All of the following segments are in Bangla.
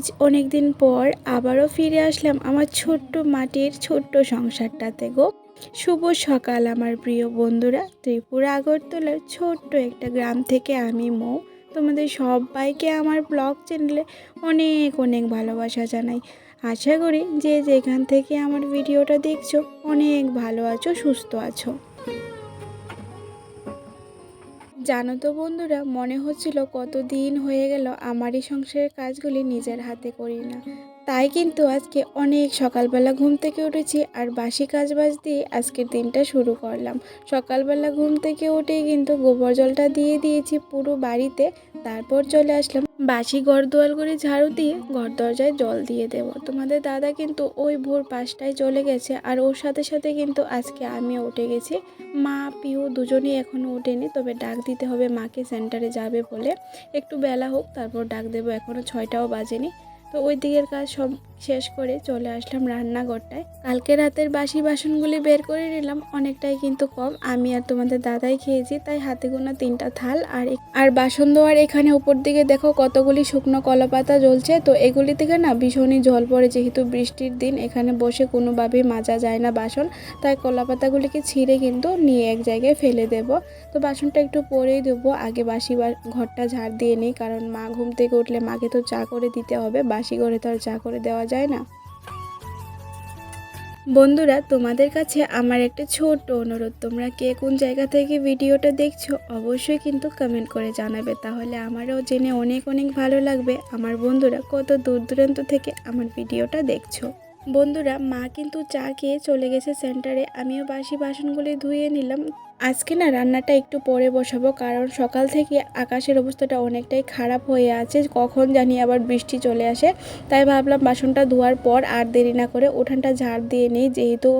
আজ অনেক দিন পর আবারও ফিরে আসলাম আমার ছোট্ট মাটির ছোট্ট সংসারটাতে গো। শুভ সকাল আমার প্রিয় বন্ধুরা। ত্রিপুরা আগরতলার ছোট্ট একটা গ্রাম থেকে আমি মৌ। তোমাদের সবাইকে আমার ব্লগ চ্যানেলে অনেক অনেক ভালোবাসা জানাই। আশা করি যে যেখান থেকে আমার ভিডিওটা দেখছ অনেক ভালো আছো, সুস্থ আছো। জানো তো বন্ধুরা, মনে হচ্ছিল কতদিন হয়ে গেল আমারই সংসারের কাজগুলি নিজের হাতে করি না। তাই কিন্তু আজকে অনেক সকালবেলা ঘুম থেকে উঠেছি আর বাসি কাজবাজ দিয়ে আজকের দিনটা শুরু করলাম। সকালবেলা ঘুম থেকে উঠেই কিন্তু গোবর জলটা দিয়ে দিয়েছি পুরো বাড়িতে। তারপর চলে আসলাম বাসি ঘর দোয়াল করে ঝাড়ু দিয়ে ঘর দরজায় জল দিয়ে দেব। তোমাদের দাদা কিন্তু ওই ভোর পাঁচটায় চলে গেছে আর ওর সাথে সাথে কিন্তু আজকে আমিও উঠে গেছি। মা, পিউ দুজনেই এখনও ওঠেনি, তবে ডাক দিতে হবে মাকে সেন্টারে যাবে বলে। একটু বেলা হোক, তারপর ডাক দেবো। এখনও ছয়টাও বাজেনি। তো ওই দিকের কাজ সব শেষ করে চলে আসলাম রান্নাঘরটায়। কালকে রাতের বাসি বাসনগুলি বের করে নিলাম, অনেকটাই কিন্তু কম। আমি আর তোমাদের দাদাই খেয়েছি, তাই হাতে গোনা তিনটা থাল আর আর বাসন দেওয়ার এখানে উপর দিকে দেখো কতগুলি শুকনো কলাপাতা জ্বলছে। তো এগুলি থেকে না ভীষণই জল পড়ে, যেহেতু বৃষ্টির দিন, এখানে বসে কোনোভাবেই মাজা যায় না বাসন। তাই কলাপাতাগুলিকে ছিঁড়ে কিন্তু নিয়ে এক জায়গায় ফেলে দেব। তো বাসনটা একটু পরেই দেবো আগে বাসি ঘরটা ঝাড় দিয়ে নিই, কারণ মা ঘুম থেকে উঠলে মাকে তো চা করে দিতে হবে। বাসি করে তো আর চা করে দেওয়া যায় না। বন্ধুরা, তোমাদের কাছে আমার একটা ছোট্ট অনুরোধ। তোমরা কে কোন জায়গা থেকে ভিডিওটা দেখছ, অবশ্যই কিন্তু কমেন্ট করে জানাবে। তাহলে আমারও জেনে অনেক অনেক ভালো লাগবে। আমার বন্ধুরা, কত দূর দূরান্ত থেকে আমার ভিডিওটা দেখছ। বন্ধুরা, মা কিন্তু চা খেয়ে চলে গেছে সেন্টারে আমিও বাসি বাসনগুলি ধুয়ে নিলাম। আজকে না রান্নাটা একটু পরে বসাবো, কারণ সকাল থেকে আকাশের অবস্থাটা অনেকটাই খারাপ হয়ে আছে, কখন জানি আবার বৃষ্টি চলে আসে। তাই ভাবলাম বাসনটা ধোয়ার পর আর দেরি না করে উঠানটা ঝাড় দিয়ে নিই, যেহেতু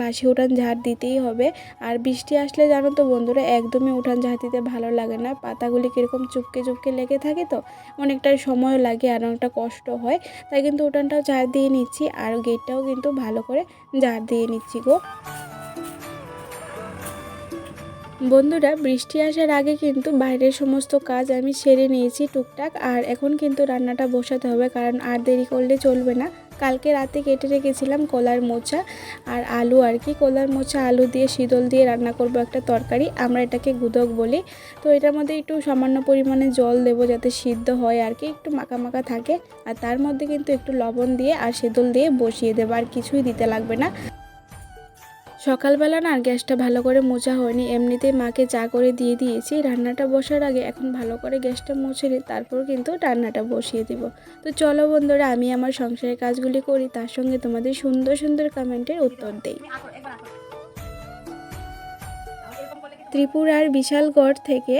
বাসি উঠান ঝাড় দিতেই হবে। আর বৃষ্টি আসলে জানো তো বন্ধুরা, একদমই উঠান ঝাড় দিতে ভালো লাগে না। পাতাগুলি কীরকম চুপকে চুপকে লেগে থাকে তো, অনেকটাই সময় লাগে আর অনেকটা কষ্ট হয়। তাই কিন্তু উঠানটাও ঝাড় দিয়ে নিচ্ছি, আর গেটটাও কিন্তু ভালো করে ঝাড় দিয়ে নিচ্ছি গো। বন্ধুরা, বৃষ্টি আসার আগে কিন্তু বাইরের সমস্ত কাজ আমি সেরে নিয়েছি টুকটাক, আর এখন কিন্তু রান্নাটা বসাতে হবে, কারণ আর দেরি করলে চলবে না। কালকে রাতে কেটে রেখেছিলাম কলার মোচা আর আলু আর কি। কলার মোচা, আলু দিয়ে শীতল দিয়ে রান্না করব একটা তরকারি, আমরা এটাকে গুদক বলি। তো এটার মধ্যে একটু সামান্য পরিমাণে জল দেবো যাতে সিদ্ধ হয় আর কি, একটু মাখা মাখা থাকে। আর তার মধ্যে কিন্তু একটু লবণ দিয়ে আর শীতল দিয়ে বসিয়ে দেবো, আর কিছুই দিতে লাগবে না। সকালবেলা না আর গ্যাসটা ভালো করে মোছা হয়নি। এমনিতেই মাকে চা করে দিয়ে দিয়েছি। রান্নাটা বসার আগে এখন ভালো করে গ্যাসটা মুছে নিই তারপর কিন্তু রান্নাটা বসিয়ে দিব। তো চলো বন্ধুরা, আমি আমার সংসারের কাজগুলি করি, তার সঙ্গে তোমাদের সুন্দর সুন্দর কমেন্টের উত্তর দেই। ত্রিপুরার বিশালগড় থেকে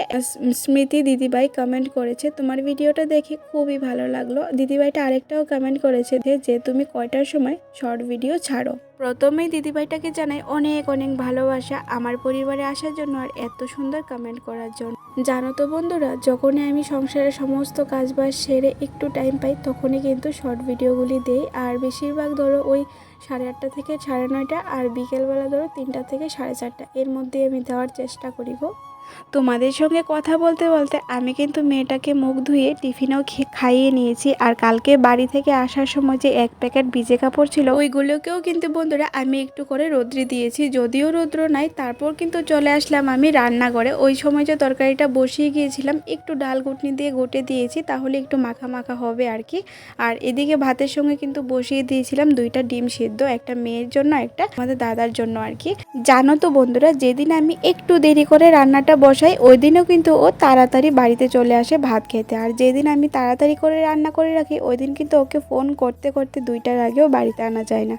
স্মৃতি দিদিভাই কমেন্ট করেছে। তোমার ভিডিওটা দেখে খুবই ভালো লাগল। দিদিভাইটা আরেকটাও কমেন্ট করেছে যে তুমি কয়টার সময় শর্ট ভিডিও ছাড়ো? প্রথমেই দিদিভাইটাকে জানাই অনেক অনেক ভালোবাসা আমার পরিবারে আসার জন্য আর এত সুন্দর কমেন্ট করার জন্য। জানো তো বন্ধুরা, যখনই আমি সংসারের সমস্ত কাজবাজ সেরে একটু টাইম পাই, তখনই কিন্তু শর্ট ভিডিওগুলি দেই। আর বেশিরভাগ ধরো ওই সাড়ে আটটা থেকে সাড়ে নয়টা, আর বিকেলবেলা ধরো তিনটা থেকে সাড়ে চারটা, এর মধ্যে আমি দেওয়ার চেষ্টা করি গো। তোমাদের সঙ্গে কথা বলতে বলতে আমি কিন্তু মেয়েটাকে মুখ ধুয়ে টিফিনেও খাইয়ে নিয়েছি আর কালকে বাড়ি থেকে আসার সময় যে এক প্যাকেট ভিজে কাপড় ছিল, ওইগুলোকেও কিন্তু বন্ধুরা আমি একটু করে রোদ্রে দিয়েছি। যদিও রৌদ্র নাই, তারপর কিন্তু চলে আসলাম আমি রান্নাঘরে। ওই সময় যে তরকারিটা বসিয়ে গিয়েছিলাম, একটু ডাল ঘুটনি দিয়ে গোটে দিয়েছি, তাহলে একটু মাখা মাখা হবে আর কি। আর এদিকে ভাতের সঙ্গে কিন্তু বসিয়ে দিয়েছিলাম দুইটা ডিম সেদ্ধ, একটা মেয়ের জন্য, একটা আমাদের দাদার জন্য আর কি। জানো তো বন্ধুরা, যেদিন আমি একটু দেরি করে রান্নাটা বসাই, ওই দিনও কিন্তু ও তাড়াতাড়ি বাড়িতে চলে আসে ভাত খেতে। আর যেদিন আমি তাড়াতাড়ি করে রান্না করে রাখি, ওই দিন কিন্তু ওকে ফোন করতে করতে দুইটার আগেও বাড়িতে আনা যায় না।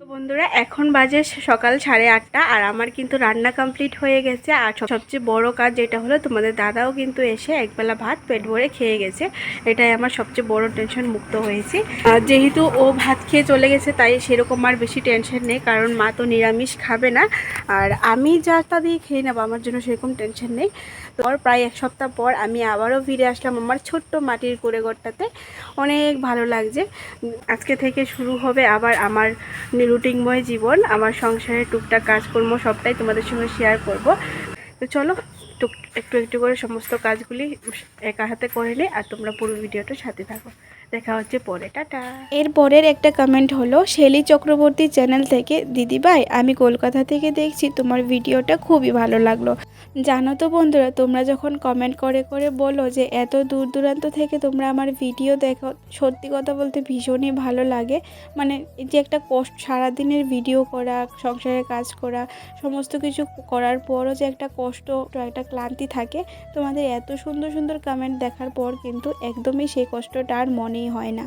তো বন্ধুরা, এখন বাজে সকাল সাড়ে আটটা আর আমার কিন্তু রান্না কমপ্লিট হয়ে গেছে। আর সবচেয়ে বড় কাজ যেটা হলো, তোমাদের দাদাও কিন্তু এসে একবেলা ভাত পেট ভরে খেয়ে গেছে। এটাই আমার সবচেয়ে বড় টেনশন মুক্ত হয়েছি। যেহেতু ও ভাত খেয়ে চলে গেছে, তাই সেরকম আর বেশি টেনশন নেই, কারণ মা তো নিরামিষ খাবে না। আর আমি যাটা দিয়ে খেয়ে নেব, আমার জন্য সেরকম টেনশন নেই। তোর প্রায় এক সপ্তাহ পর আমি আবারও ফিরে আসলাম আমার ছোট্ট মাটির কুড়েঘরটাতে। অনেক ভালো লাগছে। আজকে থেকে শুরু হবে আবার আমার রুটিনময় জীবন আমার সংসারের টুকটাক কাজকর্ম সবটাই তোমাদের সঙ্গে শেয়ার করব। তো চলো টুক একটু একটু করে সমস্ত কাজগুলি একা হাতে করে নিই আর তোমরা পুরো ভিডিওটা সাথে থাকো। দেখা হচ্ছে পরে, টাটা। এর পরের একটা কমেন্ট হলো, শেলি চক্রবর্তী চ্যানেল থেকে, দিদি ভাই, আমি কলকাতা থেকে দেখছি তোমার ভিডিওটা খুবই ভালো লাগল। জানো তো বন্ধুরা, তোমরা যখন কমেন্ট করে করে বলো যে এত দূর দূরান্ত থেকে তোমরা আমার ভিডিও দেখো, সত্যি কথা বলতে ভীষণই ভালো লাগে। মানে যে একটা কষ্ট, সারাদিনের ভিডিও করা, সংসারের কাজ করা, সমস্ত কিছু করার পরও যে একটা কষ্ট, একটা ক্লান্তি থাকে। তোমাদের এত সুন্দর সুন্দর কমেন্ট দেখার পর কিন্তু একদমই সেই কষ্টটা আর মনেই হয় না।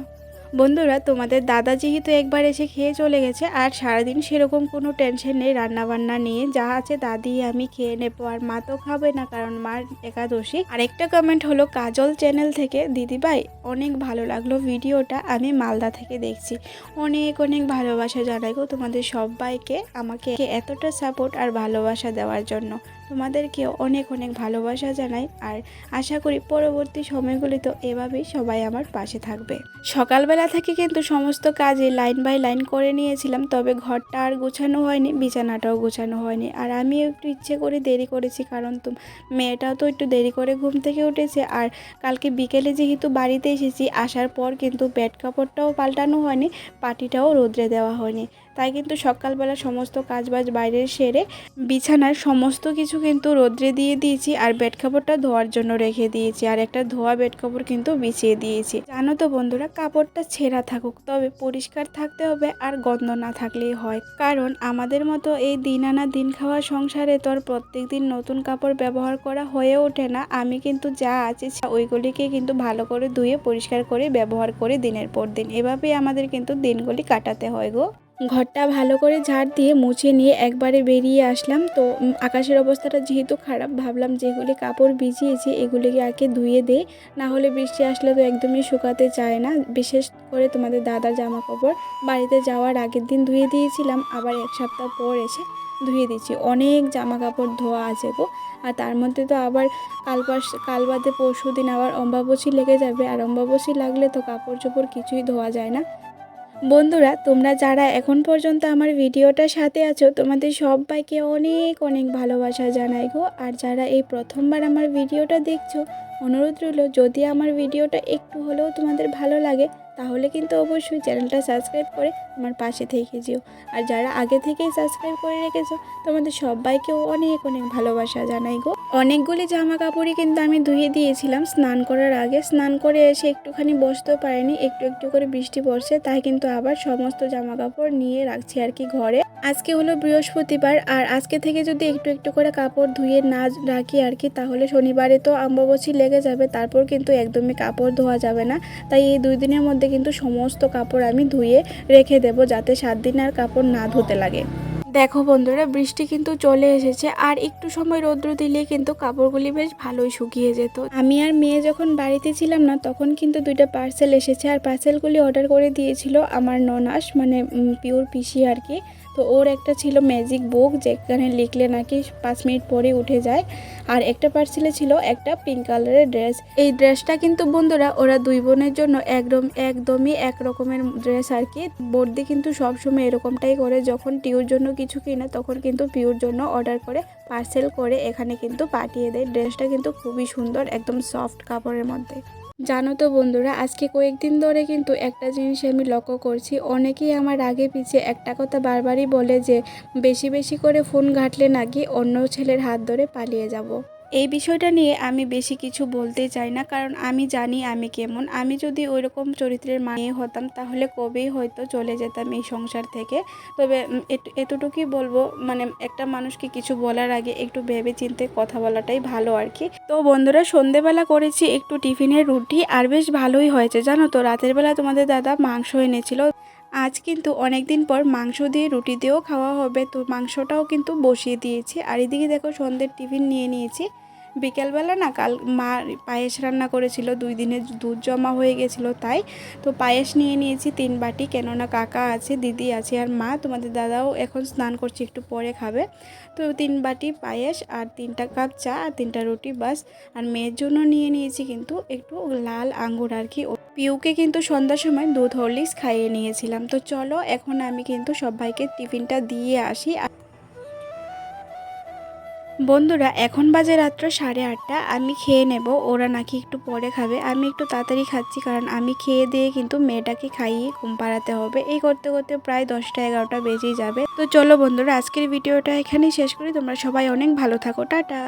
বন্ধুরা, তোমাদের দাদা যেহেতু একবার এসে খেয়ে চলে গেছে, আর সারাদিন সেরকম কোনো টেনশন নেই রান্নাবান্না নিয়ে। যা আছে দাদি আমি খেয়ে নেব। আর মা তো খাবে না, কারণ মার একাদশী। আরেকটা কমেন্ট হলো, কাজল চ্যানেল থেকে দিদিভাই অনেক ভালো লাগল ভিডিওটা। আমি মালদা থেকে দেখছি। অনেক অনেক ভালোবাসা জানাই গো তোমাদের সবাইকে। আমাকে এতটা সাপোর্ট আর ভালোবাসা দেওয়ার জন্য। তোমাদেরকে অনেক অনেক ভালোবাসা জানাই আর আশা করি পরবর্তী সময়গুলিতে এভাবেই সবাই আমার পাশে থাকবে। সকালবেলা থেকে কিন্তু সমস্ত কাজে লাইন বাই লাইন করে নিয়েছিলাম, তবে ঘরটা আর গোছানো হয়নি, বিছানাটাও গোছানো হয়নি। আর আমি একটু ইচ্ছে করে দেরি করেছি, কারণ তো মেয়েটাও তো একটু দেরি করে ঘুম থেকে উঠেছে। আর কালকে বিকেলে যেহেতু বাড়িতে এসেছি, আসার পর কিন্তু বেড কাপড়টাও পাল্টানো হয়নি, পাটিটাও রোদ্রে দেওয়া হয়নি। তাই কিন্তু সকালবেলা সমস্ত কাজবাজ বাইরে সেরে বিছানার সমস্ত কিছু কিন্তু রোদ্রে দিয়ে দিয়েছি আর বেড কাপড়টা ধোয়ার জন্য রেখে দিয়েছি আর একটা ধোয়া বেড কাপড় কিন্তু বিছিয়ে দিয়েছি। জানো তো বন্ধুরা, কাপড়টা ছেঁড়া থাকুক, তবে পরিষ্কার থাকতে হবে আর গন্ধ না থাকলেই হয়। কারণ আমাদের মতো এই দিন আনা দিন খাওয়া সংসারে তো আর প্রত্যেক দিন নতুন কাপড় ব্যবহার করা হয়ে ওঠে না। আমি কিন্তু যা আছে ওইগুলিকে কিন্তু ভালো করে ধুয়ে পরিষ্কার করে ব্যবহার করি দিনের পর দিন। এভাবেই আমাদের কিন্তু দিনগুলি কাটাতে হয় গো। ঘরটা ভালো করে ঝাড় দিয়ে মুছে নিয়ে একবারে বেরিয়ে আসলাম। তো আকাশের অবস্থাটা যেহেতু খারাপ, ভাবলাম যেগুলি কাপড় ভিজিয়েছি, এগুলিকে আগে ধুয়ে দেই, না হলে বৃষ্টি আসলে তো একদমই শুকাতে চায় না। বিশেষ করে তোমাদের দাদার জামা কাপড় বাড়িতে যাওয়ার আগের দিন ধুয়ে দিয়েছিলাম, আবার এক সপ্তাহ পর এসে ধুয়ে দিচ্ছি অনেক জামা কাপড় ধোয়া আছে গো। আর তার মধ্যে তো আবার কাল পাশ কাল বাদে পরশু দিন আবার অম্বাবসী লেগে যাবে, আর অম্বাবসী লাগলে তো কাপড় চোপড় কিছুই ধোয়া যায় না। বন্ধুরা, তোমরা যারা এখন পর্যন্ত আমার ভিডিওটার সাথে আছো, তোমাদের সবাইকে অনেক অনেক ভালোবাসা জানাই গো। আর যারা এই প্রথমবার আমার ভিডিওটা দেখছ, অনুরোধ রইল, যদি আমার ভিডিওটা একটু হলেও তোমাদের ভালো লাগে, তাহলে কিন্তু অবশ্যই চ্যানেলটা সাবস্ক্রাইব করে আমার পাশে থেকে যেও। আর যারা আগে থেকেই সাবস্ক্রাইব করে রেখেছো, তোমাদের সবাইকেও অনেক অনেক ভালোবাসা জানাই গো। অনেকগুলি জামা কাপড়ই কিন্তু আমি ধুয়ে দিয়েছিলাম স্নান করার আগে। স্নান করে এসে একটুখানি বসতেও পারিনি, একটু একটু করে বৃষ্টি পড়ছে, তাই কিন্তু আবার সমস্ত জামা কাপড় নিয়ে রাখছি আর কি ঘরে। আজকে হলো বৃহস্পতিবার, আর আজকে থেকে যদি একটু একটু করে কাপড় ধুয়ে না রাখি আর কি, তাহলে শনিবারে তো অম্বাবসী লেগে যাবে, তারপর কিন্তু একদমই কাপড় ধোয়া যাবে না। তাই এই দুই দিনের মধ্যে কিন্তু সমস্ত কাপড় আমি ধুয়ে রেখে দেব যাতে সাত দিন আর কাপড় না ধুতে লাগে। দেখো বন্ধুরা বৃষ্টি কিন্তু চলে এসেছে আর একটু সময় রৌদ্র দিলে কিন্তু কাপড়গুলি বেশ ভালোই শুকিয়ে যেত। আমি আর মেয়ে যখন বাড়িতে ছিলাম না তখন কিন্তু দুইটা পার্সেল এসেছে আর পার্সেলগুলি অর্ডার করে দিয়েছিল আমার ননাস মানে পিওর পিসি আর কি। তো ওর একটা ছিল ম্যাজিক বুক যেখানে লিখলে নাকি পাঁচ মিনিট পরে উঠে যায়। আর একটা পার্সেলে ছিল একটা পিঙ্ক কালারের ড্রেস এই ড্রেসটা কিন্তু বন্ধুরা ওরা দুই বোনের জন্য একদম, একদমই এক রকমের ড্রেস আর কি। বর্দি কিন্তু সবসময় এরকমটাই করে, যখন টিউর জন্য কিছু কিনে তখন কিন্তু পিউর জন্য অর্ডার করে পার্সেল করে এখানে কিন্তু পাঠিয়ে দেয়। ড্রেসটা কিন্তু খুবই সুন্দর, একদম সফট কাপড়ের মধ্যে। জানো তো বন্ধুরা, আজকে কয়েকদিন ধরে কিন্তু একটা জিনিস আমি লক্ষ্য করছি। অনেকেই আমার আগে পিছিয়ে একটা কথা বারবারই বলে যে, বেশি বেশি করে ফোন ঘাটলে নাকি অন্য ছেলের হাত ধরে পালিয়ে যাব। এই বিষয়টা নিয়ে আমি বেশি কিছু বলতে চাই না, কারণ আমি জানি আমি কেমন। আমি যদি ওইরকম চরিত্রের মেয়ে হতাম, তাহলে কবেই হয়তো চলে যেতাম এই সংসার থেকে। তবে এতটুকুই বলব মানে একটা মানুষকে কিছু বলার আগে একটু ভেবে চিন্তে কথা বলাটাই ভালো আর কি। তো বন্ধুরা, সন্ধেবেলা করেছি একটু টিফিনের রুটি, আর বেশ ভালোই হয়েছে। জানো তো, রাতের বেলা তোমাদের দাদা মাংস এনেছিল। আজ কিন্তু অনেক দিন পর মাংস দিয়ে রুটি দিয়েও খাওয়া হবে, তো মাংসটাও কিন্তু বসিয়ে দিয়েছি। আর এদিকে দেখো, সন্ধ্যের টিফিন নিয়ে নিয়েছি। বিকেলবেলা না কাল মা পায়েস রান্না করেছিল, দুই দিনে দুধ জমা হয়ে গেছিল তাই। তো পায়েস নিয়ে নিয়েছি তিন বাটি, কেননা কাকা আছে, দিদি আছে আর মা, তোমাদের দাদাও এখন স্নান করছে, একটু পরে খাবে। তো তিন বাটি পায়েস আর তিনটা কাপ চা আর তিনটা রুটি বাস। আর মেয়ের জন্য নিয়ে নিয়েছি কিন্তু একটু লাল আঙ্গুর আর কি। পিউকে কিন্তু সন্ধ্যার সময় দুধ হরলিক্স খাইয়ে নিয়েছিলাম। তো চলো, এখন আমি কিন্তু সবাইকে টিফিনটা দিয়ে আসি। আর বন্ধুরা, এখন বাজে রাত্র সাড়ে আটটা। আমি খেয়ে নেব, ওরা নাকি একটু পরে খাবে। আমি একটু তাড়াতাড়ি খাচ্ছি, কারণ আমি খেয়ে দিয়ে কিন্তু মেয়েটাকে খাইয়ে ঘুম পাড়াতে হবে। এই করতে করতে প্রায় দশটা এগারোটা বেজেই যাবে। তো চলো বন্ধুরা, আজকের ভিডিওটা এখানেই শেষ করি। তোমরা সবাই অনেক ভালো থাকো। টাটা!